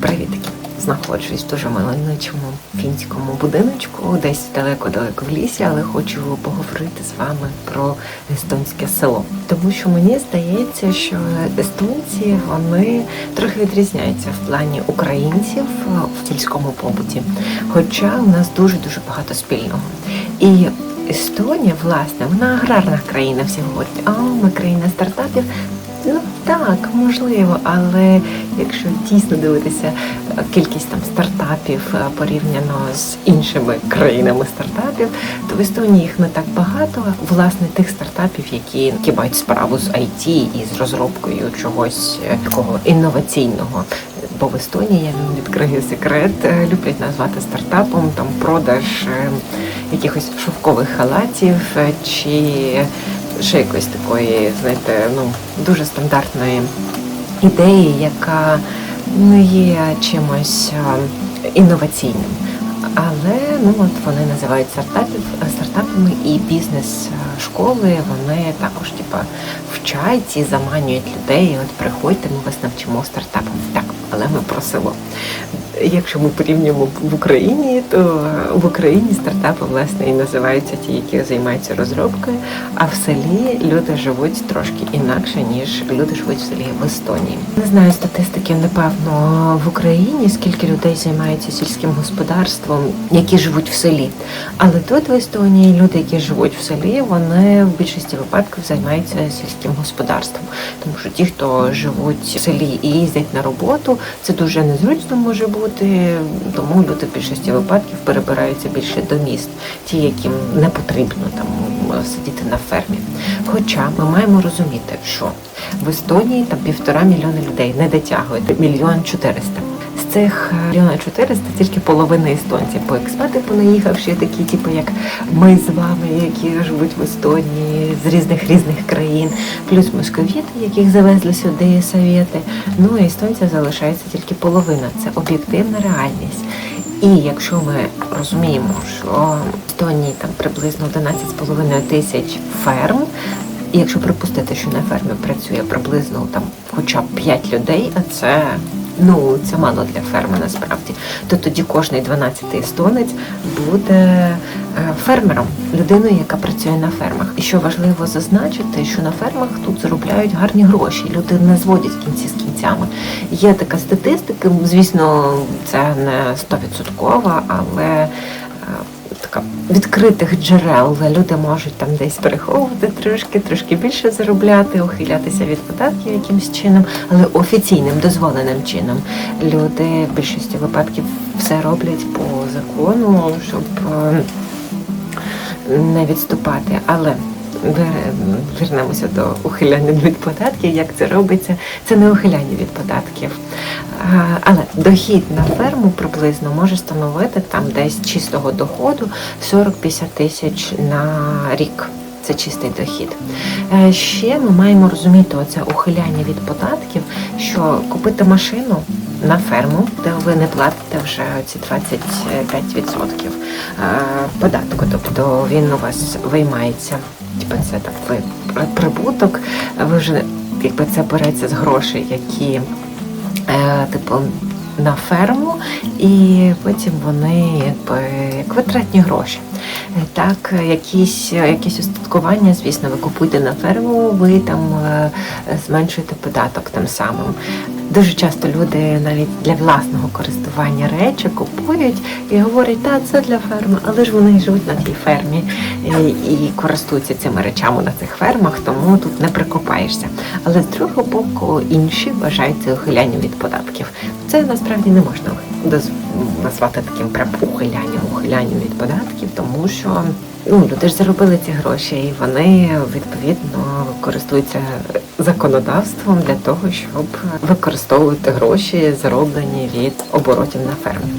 Привітки! Знаходжусь в дуже милиничому фінському будиночку, десь далеко-далеко в лісі, але хочу поговорити з вами про естонське село. Тому що мені здається, що естонці вони трохи відрізняються в плані українців в сільському побуті. Хоча у нас дуже дуже багато спільного. І Естонія, власне, вона аграрна країна. Всі говорять, а ми країна стартапів. Ну так, можливо, але якщо дійсно дивитися е, кількість там стартапів е, порівняно з іншими країнами стартапів, то в Естонії їх не так багато. Власне, тих стартапів, які, які мають справу з IT і з розробкою чогось е, такого інноваційного. Бо в Естонії я відкрию секрет, люблять назвати стартапом там продаж якихось шовкових халатів чи ще якоїсь такої, знаєте, ну дуже стандартної ідеї, яка не є чимось інноваційним. Але ну от вони називають стартапів стартапами і бізнес школи. Вони також типа вчать і заманюють людей. От приходьте, ми вас навчимо стартапам. Так, але ми про. Якщо ми порівнюємо в Україні, то в Україні стартапи власне і називаються ті, які займаються розробкою. А в селі люди живуть трошки інакше ніж люди живуть в селі в Естонії. Не знаю статистики, напевно, в Україні скільки людей займаються сільським господарством, які живуть в селі. Але тут в Естонії люди, які живуть в селі, вони в більшості випадків займаються сільським господарством. Тому що ті, хто живуть в селі і їздять на роботу, це дуже незручно може бути. Тому люди в більшості випадків перебираються більше до міст, ті, яким не потрібно там сидіти на фермі. Хоча ми маємо розуміти, що в Естонії там півтора мільйони людей не дотягують мільйон чотириста. З цих е, мільйона 400 тільки половина естонців по експати понаїхавши, такі, типу, як ми з вами, які живуть в Естонії з різних різних країн, плюс московіти, яких завезли сюди совєти. Ну і естонців залишається тільки половина. Це об'єктивна реальність. І якщо ми розуміємо, що в Естонії там приблизно 11,5 тисяч ферм, і якщо припустити, що на фермі працює приблизно там хоча б 5 людей, а це ну це мало для ферми насправді, то тоді кожний 12-й естонець буде е, фермером, людиною, яка працює на фермах. І що важливо зазначити, що на фермах тут заробляють гарні гроші. Люди не зводять кінці з кінцями. Є така статистика, звісно, це не 100%, але е, відкритих джерел, люди можуть там десь переховувати трошки, трошки більше заробляти, ухилятися від податків якимось чином, але офіційним, дозволеним чином. Люди в більшості випадків все роблять по закону, щоб е, не відступати. Але вер- вернемося до ухиляння від податків. Як це робиться? Це не ухиляння від податків. Але дохід на ферму приблизно може становити там десь чистого доходу 40-50 тисяч на рік. Це чистий дохід. Е, Ще ми маємо розуміти оце ухиляння від податків, що купити машину на ферму, де ви не платите вже ці 25% е, податку, тобто він у вас виймається, типу це так ви прибуток, ви вже якби це береться з грошей, які типу на ферму, і потім вони якби як витратні гроші. Е, Так, е, якісь, якісь устаткування, звісно, ви купуєте на ферму, ви там е, зменшуєте податок тим самим. Дуже часто люди навіть для власного користування речі купують і говорять, та це для ферми, але ж вони живуть на тій фермі і, користуються цими речами на цих фермах, тому тут не прикопаєшся. Але з другого боку, інші вважають це ухилянням від податків. Це насправді не можна назвати таким прям ухилянням, ухилянням від податків, тому що ну, люди ж заробили ці гроші, і вони відповідно користуються законодавством для того, щоб використовувати гроші, зароблені від оборотів на фермі.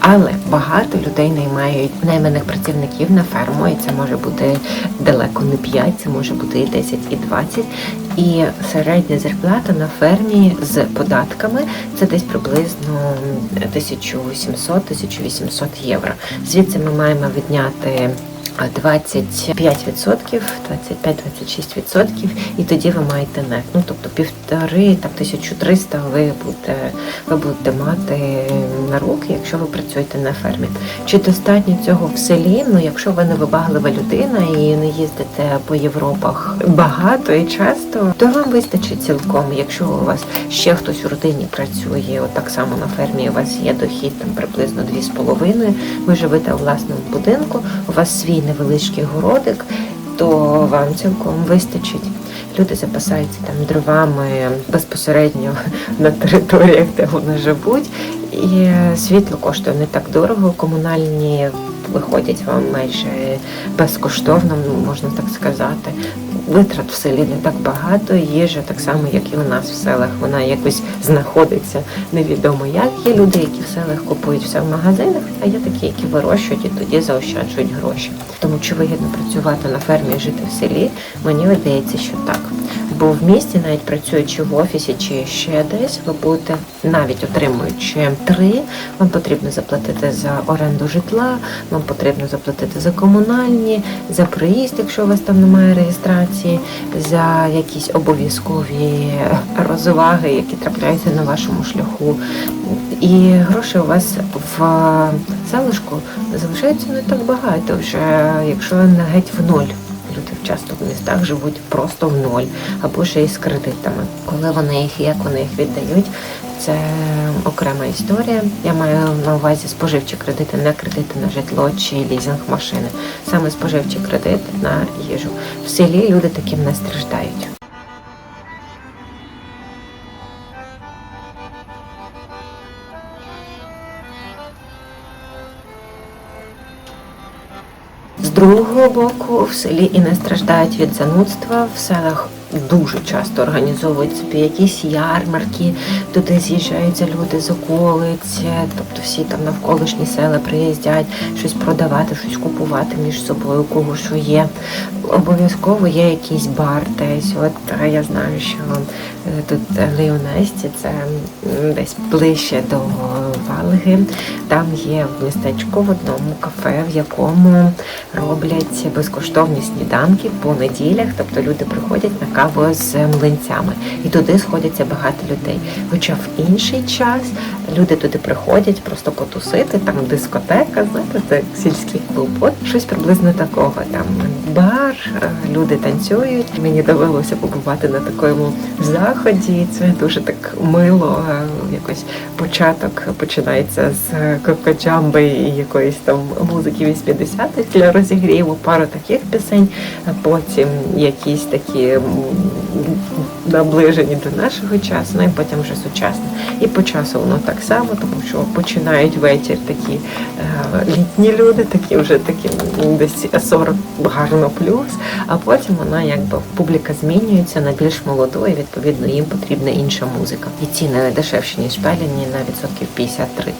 Але багато людей наймають найманих працівників на ферму, і це може бути далеко не 5, це може бути і 10, і 20. І середня зарплата на фермі з податками це десь приблизно 1700-1800 євро. Звідси ми маємо відняти 25%, 25-26%, і тоді ви маєте нет. Ну тобто півтори, там 1300 ви будете, ви будете мати на руки, якщо ви працюєте на фермі. Чи достатньо цього в селі? Ну якщо ви не вибаглива людина і не їздите по Європах багато і часто, то вам вистачить цілком. Якщо у вас ще хтось у родині працює, от так само на фермі, у вас є дохід там приблизно 2,5, ви живете у власному будинку, у вас свій невеличкий городик, то вам цілком вистачить. Люди запасаються там дровами безпосередньо на територіях, де вони живуть. І світло коштує не так дорого. Комунальні виходять вам майже безкоштовно, можна так сказати. Витрат в селі не так багато, їжа так само, як і у нас в селах. Вона якось знаходиться невідомо як. Є люди, які в селах купують все в магазинах, а є такі, які вирощують і тоді заощаджують гроші. Тому чи вигідно працювати на фермі жити в селі, мені видається, що так. Бо в місті, навіть працюючи в офісі чи ще десь, ви будете навіть отримуючи три, вам потрібно заплатити за оренду житла, вам потрібно заплатити за комунальні, за проїзд, якщо у вас там немає реєстрації, за якісь обов'язкові розваги, які трапляються на вашому шляху. І грошей у вас в залишку залишається не так багато вже, якщо не геть в нуль. Часто в містах живуть просто в ноль або ще й з кредитами. Коли вони їх, як вони їх віддають, це окрема історія. Я маю на увазі споживчі кредити, не кредити на житло чи лізинг машини. Саме споживчі кредити на їжу. В селі люди таким не страждають. Другого боку, в селі і не страждають від занудства. В селах дуже часто організовують собі якісь ярмарки, туди з'їжджаються люди з околиць, тобто всі там навколишні села приїздять щось продавати, щось купувати між собою, кого що є. Обов'язково є якийсь бар десь. От е, я знаю, що е, тут Леонесті, це десь ближче до Валги. Там є в містечку в одному кафе, в якому роблять безкоштовні сніданки по неділях. Тобто люди приходять на каву з млинцями, і туди сходяться багато людей. Хоча в інший час люди туди приходять просто потусити, там дискотека, знаєте, це сільський клуб. От щось приблизно такого. Там бар, е, люди танцюють. Мені довелося побувати на такому заході. Це дуже так мило. е, Якось початок починається з кокоджамби і якоїсь там музики 80-х для розігріву, пару таких пісень, а потім якісь такі наближені до нашого часу, ну і потім вже сучасне. І по часу воно так само, тому що починають вечір такі е, літні люди, такі вже такі десь 40 гарно плюс, а потім вона якби публіка змінюється на більш молоду, і відповідно їм потрібна інша музика. І ціни дешевші ніж пеляні на відсотків 50-30.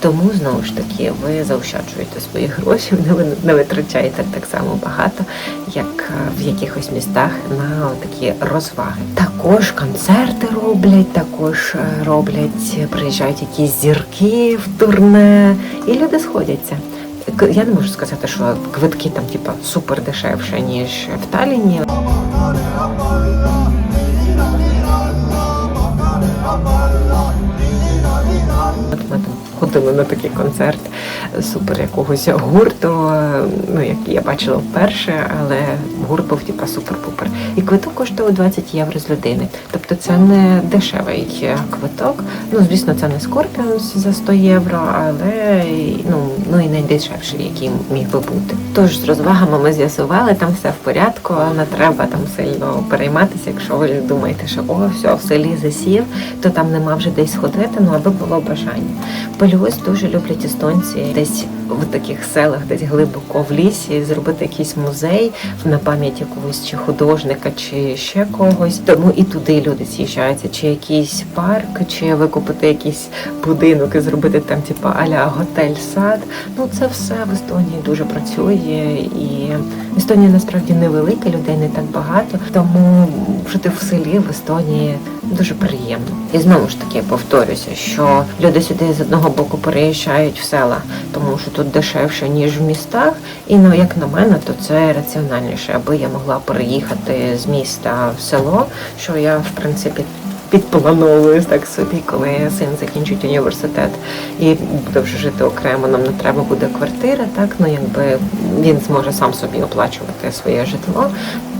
Тому знову ж таки ви заощаджуєте свої гроші, ви не витрачаєте так само багато, як е, в якихось містах на такі розваги. Також концерти роблять, також е, роблять, приїжджають якісь зірки в турне, і люди сходяться. Я не можу сказати, що квитки там типа супер дешевше, ніж в Талліні. От ми там ходили на такий концерт супер якогось гурту. Ну як я бачила вперше, але гурт був типа супер-пупер. І квиток коштував 20 євро з людини. Тобто це не дешевий е, квиток. Ну звісно, це не Scorpions за 100 євро, але ну, ну і найдешевший, який міг би бути. Тож з розвагами ми з'ясували, там все в порядку, не треба там сильно перейматися. Якщо ви думаєте, що о, все в селі засів, то там нема вже десь ходити, ну аби було бажання. Плюс дуже люблять естонці десь в таких селах, десь глибоко в лісі, зробити якийсь музей на пам'ять якогось чи художника, чи ще когось. Тому і туди люди з'їжджаються, чи якийсь парк, чи викупити якийсь будинок і зробити там, типу, аля готель-сад. Ну це все в Естонії дуже працює і Естонія насправді невелика, людей не так багато. Тому жити в селі в Естонії дуже приємно. І знову ж таки повторюся, що люди сюди з одного боку переїжджають в села, тому що тут дешевше ніж в містах. І ну як на мене, то це раціональніше, аби я могла переїхати з міста в село, що я в принципі. Підплановую так собі, коли син закінчить університет і буде вже жити окремо, нам не треба буде квартира, так ну якби він зможе сам собі оплачувати своє житло,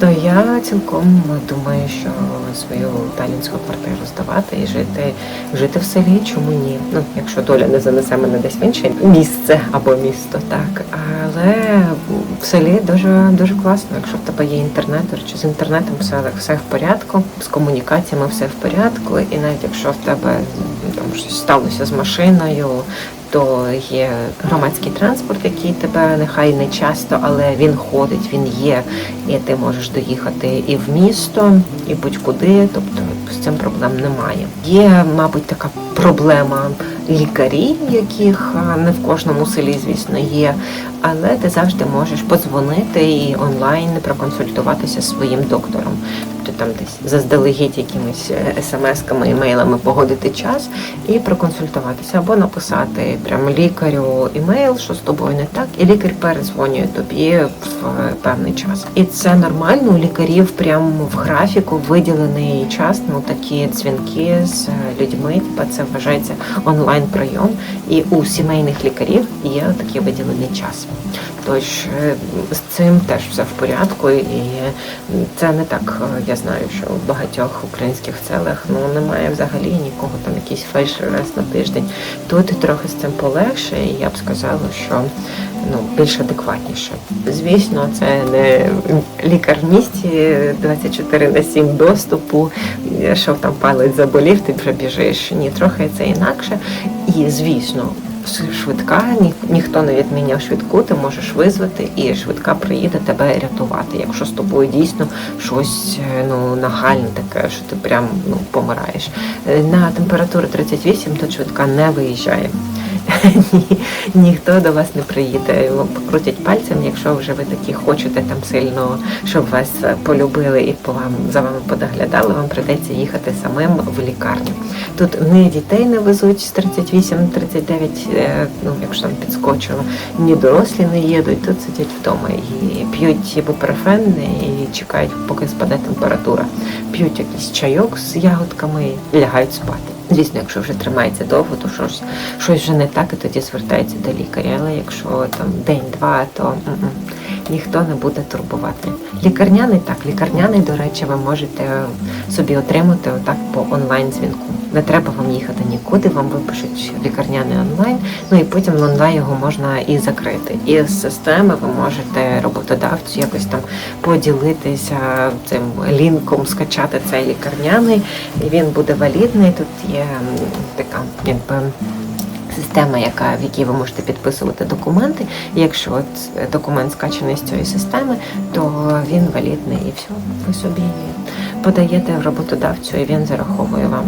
то я цілком думаю, що свою талінську квартиру здавати і жити, жити в селі, чому ні? Ну, якщо доля не занесе мене десь в інше місце або місто, так. Але в селі дуже дуже класно, якщо в тебе є інтернет, речі, з інтернетом все, все в порядку, з комунікаціями все в порядку. І навіть якщо в тебе там щось сталося з машиною, то є громадський транспорт, який тебе нехай не часто, але він ходить, він є, і ти можеш доїхати і в місто, і будь-куди. Тобто з цим проблем немає. Є, мабуть, така проблема лікарів, яких не в кожному селі, звісно, є. Але ти завжди можеш подзвонити і онлайн проконсультуватися зі своїм доктором. Там десь заздалегідь якимись е, смс-ками, емейлами погодити час і проконсультуватися або написати прямо лікарю імейл, що з тобою не так, і лікар перезвонює тобі в певний час. І це нормально. У лікарів прямо в графіку виділений час. Ну такі дзвінки з е, людьми. Це вважається онлайн прийом. І у сімейних лікарів є такий виділений час. Е, з цим теж все в порядку, і це не так. е, Я знаю, що в багатьох українських селах ну немає взагалі нікого там якийсь фельдшер раз на тиждень. Тут трохи з цим полегше, і я б сказала, що ну більш адекватніше. Звісно, це не лікар в місті 24 на 7 доступу, що там палець заболів, ти вже біжиш. Ні, трохи це інакше. І звісно, швидка, ні, ніхто не відміняв швидку, ти можеш визвати, і швидка приїде тебе рятувати. Якщо з тобою дійсно щось е, ну нагальне таке, що ти прям ну помираєш. Е, На температуру 38 то швидка не виїжджає. Ні, ніхто до вас не приїде. Покрутять пальцем, якщо вже ви такі хочете там сильно, щоб вас полюбили і по вам за вами подоглядали, вам прийдеться їхати самим в лікарню. Тут ні дітей не везуть з 38-39, е, ну якщо там підскочило, ні дорослі не їдуть, тут сидять вдома і п'ють ібупрофен і чекають, поки спаде температура. П'ють якийсь чайок з ягодками і лягають спати. Звісно, якщо вже тримається довго, то щось, щось вже не так, і тоді звертається до лікаря. Але якщо там день-два, то м-м, ніхто не буде турбувати. Лікарняний так, лікарняний, до речі, ви можете собі отримати отак по онлайн дзвінку. Не треба вам їхати нікуди, вам випишуть лікарняний онлайн, ну і потім онлайн його можна і закрити. І з системи ви можете роботодавцю якось там поділитися цим лінком, скачати цей лікарняний, і він буде валідний. Тут є така якби. Система, яка в якій ви можете підписувати документи. І якщо от е, документ скачаний з цієї системи, то він валідний і все, ви собі подаєте роботодавцю, і він зараховує вам.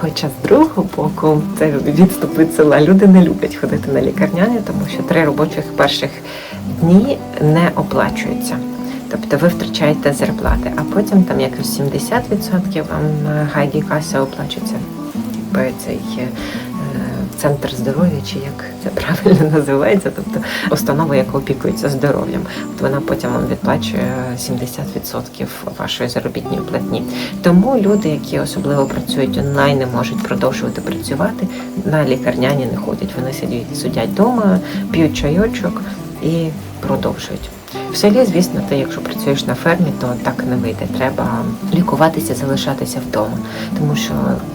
Хоча з другого боку це відступ від села. Люди не люблять ходити на лікарняні, тому що три робочих перших дні не оплачуються. Тобто ви втрачаєте зарплати, а потім там якось 70% вам гайді каса оплачується. Якби цей е, центр здоров'я, чи як це правильно називається, тобто установа, яка опікується здоров'ям. От вона потім вам відплачує 70% вашої заробітної платні. Тому люди, які особливо працюють онлайн, не можуть продовжувати працювати, на лікарняні не ходять. Вони сидять, сидять вдома, п'ють чайочок і продовжують. В селі, звісно, ти, якщо працюєш на фермі, то так не вийде. Треба лікуватися, залишатися вдома. Тому що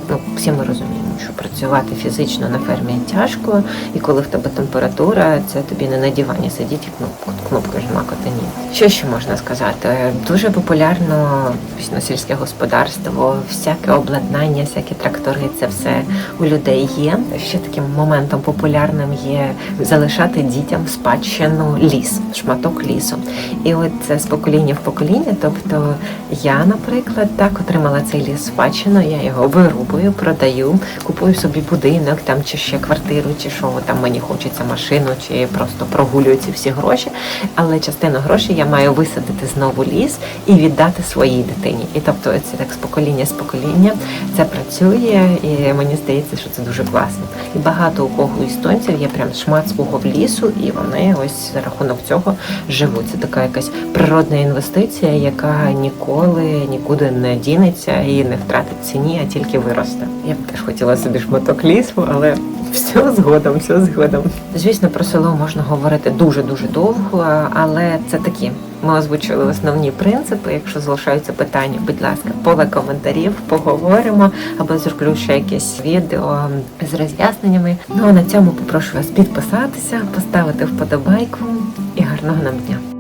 ну, всі ми розуміємо, що працювати фізично на фермі тяжко, і коли в тебе температура, це тобі не на дивані сидіти і кнопку, кнопкою жмакати. Ні. Що ще можна сказати? Дуже популярно сільське господарство, всяке обладнання, всякі трактори, це все у людей є. Ще таким моментом популярним є залишати дітям в спадщину ліс, шматок лісу. І от це з покоління в покоління. Тобто я, наприклад, так отримала цей ліс спадщину, я його вирубую, продаю, купую собі будинок там чи ще квартиру, чи що там мені хочеться машину, чи просто прогулюю ці всі гроші. Але частину грошей я маю висадити знову ліс і віддати своїй дитині. І тобто це так з покоління з покоління це працює, і мені здається, що це дуже класно. І багато у кого у естонців є прям шмат свого в лісу, і вони ось за рахунок цього живуть. Це така якась природна інвестиція, яка ніколи нікуди не дінеться і не втратить ціні, а тільки виросте. Я б теж хотіла собі шматок лісу, але все згодом, все згодом. Звісно, про село можна говорити дуже дуже довго, але це такі. Ми озвучили основні принципи. Якщо залишаються питання, будь ласка, поле коментарів, поговоримо або зроблю ще якесь відео з роз'ясненнями. Ну а на цьому попрошу вас підписатися, поставити вподобайку і гарного нам дня.